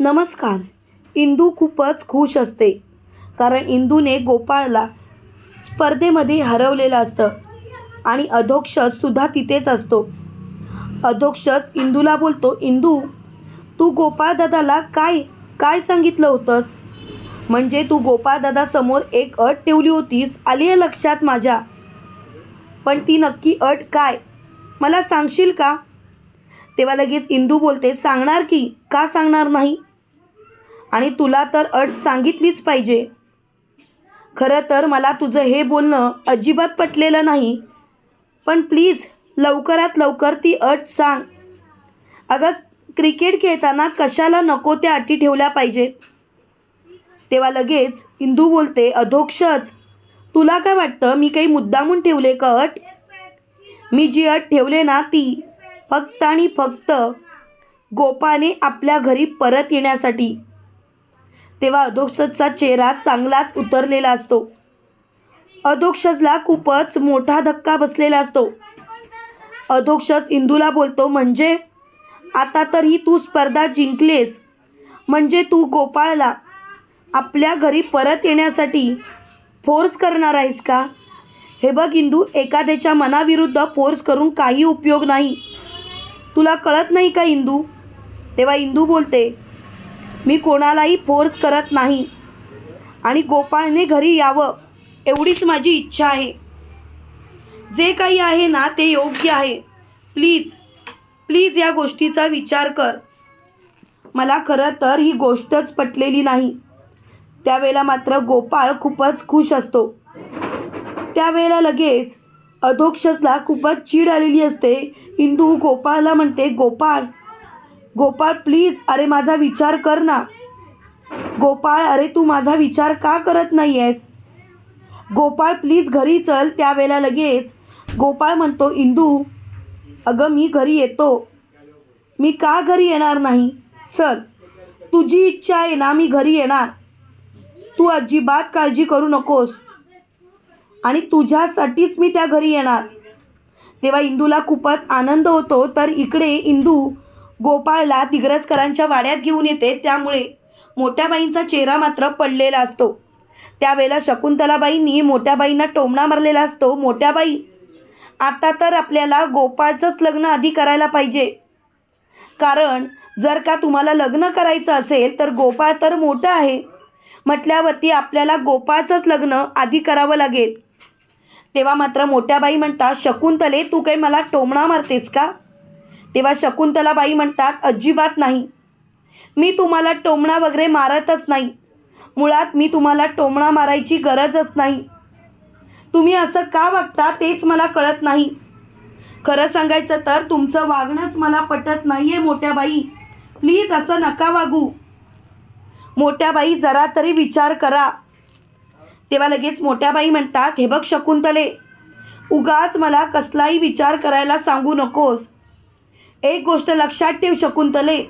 नमस्कार. इंदू खूपच खुश असते. कारण इंदूने गोपाळला स्पर्धेमध्ये हरवलेलं असतं. आणि अधोक्षजसुद्धा तिथेच असतो. अधोक्षच इंदूला बोलतो इंदू तू गोपाळदादाला काय काय सांगितलं होतंस? म्हणजे तू गोपाळदादासमोर एक अट ठेवली होतीस आली आहे लक्षात माझ्या. पण ती नक्की अट काय? मला सांगशील का? तेव्हा लगेच इंदू बोलते सांगणार की का सांगणार नाही? आणि तुला तर अट सांगितलीच पाहिजे. खरं तर मला तुझं हे बोलणं अजिबात पटलेलं नाही. पण प्लीज लवकरात लवकर ती अट सांग. अगं क्रिकेट खेळताना कशाला नको त्या अटी ठेवल्या पाहिजेत तेव्हा लगेच इंदू बोलते अधोक्षच तुला काय वाटतं? मी काही मुद्दामून ठेवले का अट? मी जी अट ठेवले ना ती फक्त आणि फक्त गोपाने आपल्या घरी परत येण्यासाठी. तेव्हा अधोक्षजचा चेहरा चांगलाच उतरलेला असतो. अधोक्षजला खूपच मोठा धक्का बसलेला असतो. अधोक्षज इंदूला बोलतो म्हणजे? आता तर ही तू स्पर्धा जिंकलेस. म्हणजे तू गोपाळला आपल्या घरी परत येण्यासाठी फोर्स करणार आहेस का? हे बघ इंदू एखाद्याच्या मनाविरुद्ध फोर्स करून काही उपयोग नाही. तुला कळत नाही का इंदू? तेव्हा इंदू बोलते मी कोणालाही फोर्स करत नाही. आणि गोपाळने घरी यावं एवढीच माझी इच्छा आहे. जे काही आहे ना ते योग्य आहे. प्लीज प्लीज या गोष्टीचा विचार कर. मला खरं तर ही गोष्टच पटलेली नाही. त्यावेळेला मात्र गोपाळ खूपच खुश असतो. त्यावेळेला लगेच अधोक्षसला खूपच चीड आलेली असते. इंदू गोपाळला म्हणते गोपाळ गोपाळ प्लीज अरे माझा विचार कर ना. गोपाळ अरे तू माझा विचार का करत नाही आहेस गोपाळ प्लीज घरी चल त्यावेळेला लगेच. गोपाळ म्हणतो इंदू अगं मी घरी येतो. मी का घरी येणार नाही? चल. तुझी इच्छा आहे ना मी घरी येणार. तू अजिबात काळजी करू नकोस. आणि तुझ्यासाठीच मी त्या घरी येणार. तेव्हा इंदूला खूपच आनंद होतो. तर इकडे इंदू गोपाळला दिग्रजकरांच्या वाड्यात घेऊन येते त्यामुळे मोठ्याबाईंचा चेहरा मात्र पडलेला असतो. त्यावेळेला शकुंतलाबाईंनी मोठ्याबाईंना टोमणा मारलेला असतो. मोठ्याबाई आता तर आपल्याला गोपाळचंच लग्न आधी करायला पाहिजे. कारण जर का तुम्हाला लग्न करायचं असेल तर गोपाळ तर मोठं आहे. म्हटल्यावरती आपल्याला गोपाळचंच लग्न आधी करावं लागेल. तेव्हा मात्र मोठ्याबाई म्हणतात शकुंतले तू काही मला टोमणा मारतेस का? तेव्हा शकुंतलाबाई म्हणतात अजिबात नाही. मी तुम्हाला टोमणा वगैरे मारतच नाही. मुळात मी तुम्हाला टोमणा मारायची गरजच नाही. तुम्ही असं का वागता तेच मला कळत नाही. खरं सांगायचं तर तुमचं वागणंच मला पटत नाही आहे मोठ्या बाई प्लीज असं नका वागू. मोठ्या बाई जरा तरी विचार करा. तेव्हा लगेच मोठ्या बाई म्हणतात हे बघ शकुंतले उगाच मला कसलाही विचार करायला सांगू नकोस. एक गोष्ट लक्षात ठेव शकुंतले.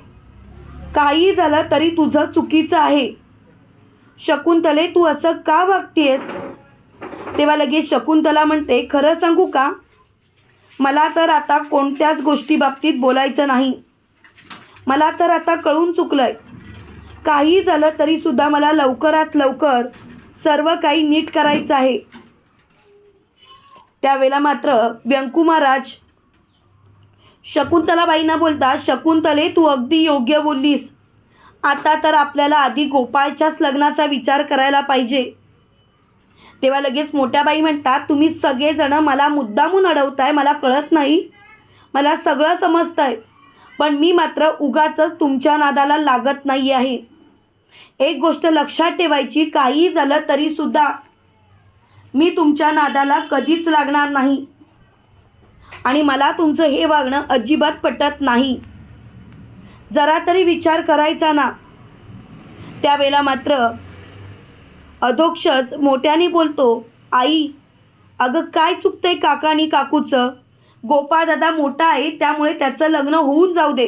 काही झालं तरी तुझं चुकीचं आहे. शकुंतले तू असं का वागतेस? तेव्हा लगेच शकुंतला म्हणते खरं सांगू का? मला तर आता कोणत्याच गोष्टी बाबतीत बोलायचं नाही. मला तर आता कळून चुकलंय. काही झालं तरीसुद्धा मला लवकरात लवकर सर्व काही नीट करायचं आहे. त्यावेळेला मात्र व्यंकू शकुंतलाबाईंना बोलता शकुंतले तू अगदी योग्य बोललीस. आता तर आपल्याला आधी गोपाळच्याच लग्नाचा विचार करायला पाहिजे. तेव्हा लगेच मोठ्या बाई म्हणतात तुम्ही सगळेजण मला मुद्दामून अडवताय मला कळत नाही. मला सगळं समजतंय पण मी मात्र उगाच तुमच्या नादाला लागत नाही आहे. एक गोष्ट लक्षात ठेवायची काही झालं तरीसुद्धा मी तुमच्या नादाला कधीच लागणार नाही. आणि मला तुमचं हे वागणं अजिबात पटत नाही. जरा तरी विचार करायचा ना. त्यावेळेला मात्र अधोक्षच मोठ्याने बोलतो आई अगं काय चुकतंय काका आणि काकूचं? गोपाळ दादा मोठा आहे त्यामुळे त्याचं लग्न होऊन जाऊ दे.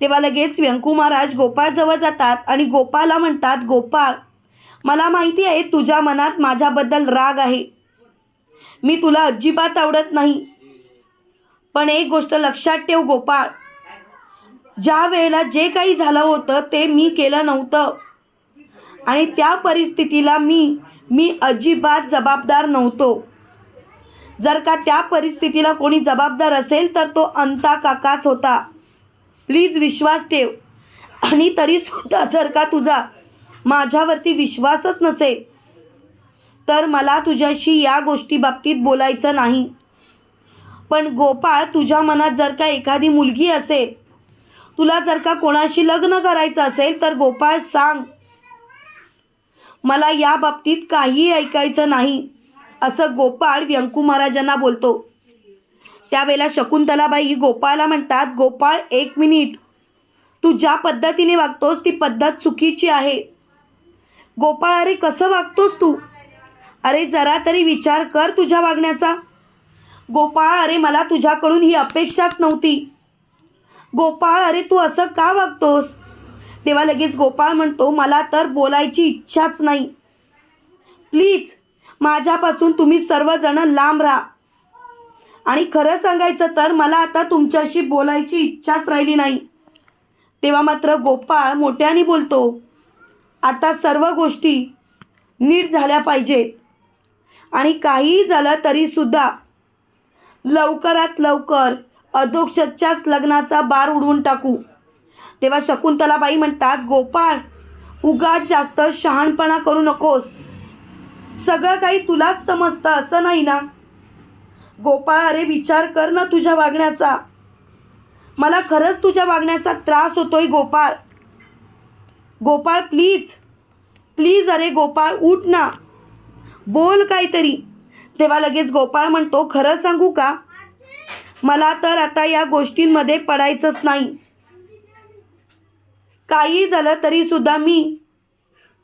तेव्हा लगेच व्यंकू महाराज गोपाळजवळ जातात आणि गोपाला म्हणतात गोपाळ मला माहिती आहे तुझ्या मनात माझ्याबद्दल राग आहे. मी तुला अजिबात आवडत नाही. पण एक गोष्ट लक्षात ठेव गोपाळ. ज्या वेळेला जे काही झालं होतं ते मी केलं नव्हतं. आणि त्या परिस्थितीला मी मी अजिबात जबाबदार नव्हतो. जर का त्या परिस्थितीला कोणी जबाबदार असेल तर तो अंता काकाच होता. प्लीज विश्वास ठेव. आणि तरीसुद्धा जर का तुझा माझ्यावरती विश्वासच नसेल तर मला तुझ्याशी या गोष्टी बाबतीत बोलायचं नाही. पण गोपाळ तुझ्या मनात जर का एखादी मुलगी असेल तुला जर का कोणाशी लग्न करायचं असेल तर गोपाळ सांग मला या बाबतीत काहीही ऐकायचं नाही असं गोपाळ व्यंकू महाराजांना बोलतो. त्यावेळेला शकुंतलाबाई गोपाळला म्हणतात गोपाळ एक मिनिट. तू ज्या पद्धतीने वागतोस ती पद्धत चुकीची आहे. गोपाळ अरे कसं वागतोस तू? अरे जरा तरी विचार कर तुझ्या वागण्याचा. गोपाळ अरे मला तुझ्याकडून ही अपेक्षाच नव्हती. गोपाळ अरे तू असं का वागतोस? तेव्हा लगेच गोपाळ म्हणतो मला तर बोलायची इच्छाच नाही. प्लीज माझ्यापासून तुम्ही सर्वजण लांब राहा. आणि खरं सांगायचं तर मला आता तुमच्याशी बोलायची इच्छाच राहिली नाही. तेव्हा मात्र गोपाळ मोठ्याने बोलतो आता सर्व गोष्टी नीट झाल्या पाहिजेत. आणि काहीही झालं तरीसुद्धा लवकरात लवकर अधोक्षच्याच लग्नाचा बार उडवून टाकू. तेव्हा शकुंतलाबाई म्हणतात गोपाळ उगाच जास्त शहाणपणा करू नकोस. सगळं काही तुलाच समजतं असं नाही ना? गोपाळ अरे विचार कर ना तुझ्या वागण्याचा. मला खरंच तुझ्या वागण्याचा त्रास होतोय गोपाळ. गोपाळ प्लीज प्लीज अरे गोपाळ उठ ना. बोल काहीतरी. तेव्हा लगेच गोपाळ म्हणतो खरं सांगू का? मला तर आता या गोष्टींमध्ये पडायचंच नाही. काही झालं तरी सुद्धा मी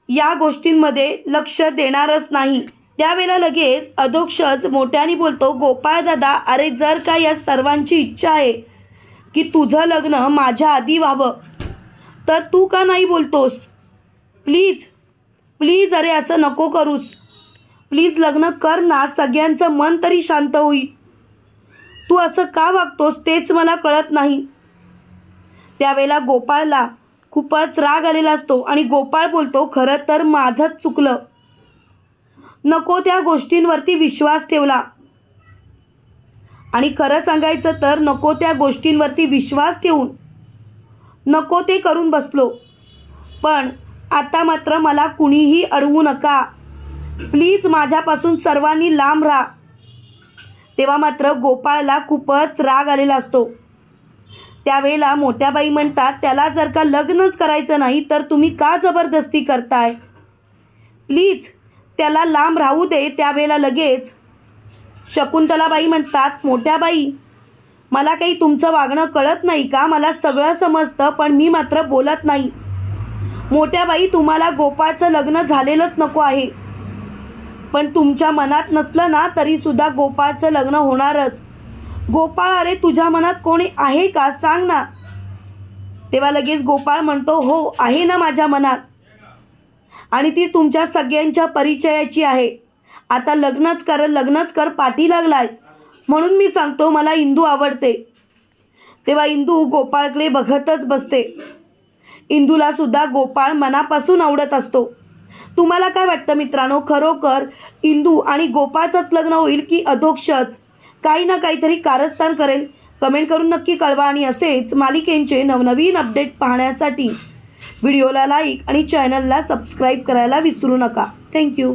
या गोष्टींमध्ये लक्ष देणारच नाही. त्यावेळेला लगेच अधोक्षच मोठ्याने बोलतो गोपाळ दादा अरे जर का या सर्वांची इच्छा आहे की तुझं लग्न माझ्या आधी व्हावं तर तू का नाही बोलतोस? प्लीज प्लीज अरे असं नको करूस. प्लीज लग्न कर ना सगळ्यांचं मन तरी शांत होईल तू असं का वागतोस तेच मला कळत नाही. त्यावेळेला गोपाळला खूपच राग आलेला असतो आणि गोपाळ बोलतो खरं तर माझंच चुकलं. नको त्या गोष्टींवरती विश्वास ठेवला. आणि खरं सांगायचं तर नको त्या गोष्टींवरती विश्वास ठेवून नको ते करून बसलो. पण आता मात्र मला कुणीही अडवू नका. प्लीज माझ्यापासून सर्वांनी लांब राहा. तेव्हा मात्र गोपाळला खूपच राग आलेला असतो. त्यावेळेला मोठ्याबाई म्हणतात त्याला जर का लग्नच करायचं नाही तर तुम्ही का जबरदस्ती करताय? प्लीज त्याला लांब राहू दे त्यावेळेला लगेच शकुंतलाबाई म्हणतात मोठ्या बाई मला काही तुमचं वागणं कळत नाही का? मला सगळं समजतं पण मी मात्र बोलत नाही. मोठ्या बाई तुम्हाला गोपाळचं लग्न झालेलंच नको आहे. पण तुमच्या मनात नसलं ना तरीसुद्धा गोपाळचं लग्न होणारच. गोपाळ अरे तुझ्या मनात कोणी आहे का? सांग ना. तेव्हा लगेच गोपाळ म्हणतो हो आहे ना माझ्या मनात. आणि ती तुमच्या सगळ्यांच्या परिचयाची आहे. आता लग्नच कर लग्नच कर पाठी लागलाय. म्हणून मी सांगतो मला इंदू आवडते. तेव्हा इंदू गोपाळकडे बघतच बसते. इंदूला सुद्धा गोपाळ मनापासून आवडत असतो. तुम्हाला काय वाटतं मित्रांनो? खरोखर इंदू आणि गोपाचंच लग्न होईल की अधोक्षच? काही ना काहीतरी कारस्थान करेल. कमेंट करून नक्की कळवा. आणि असेच मालिकेंचे नवनवीन अपडेट पाहण्यासाठी व्हिडिओला लाईक आणि चॅनलला सबस्क्राईब करायला विसरू नका. थँक्यू.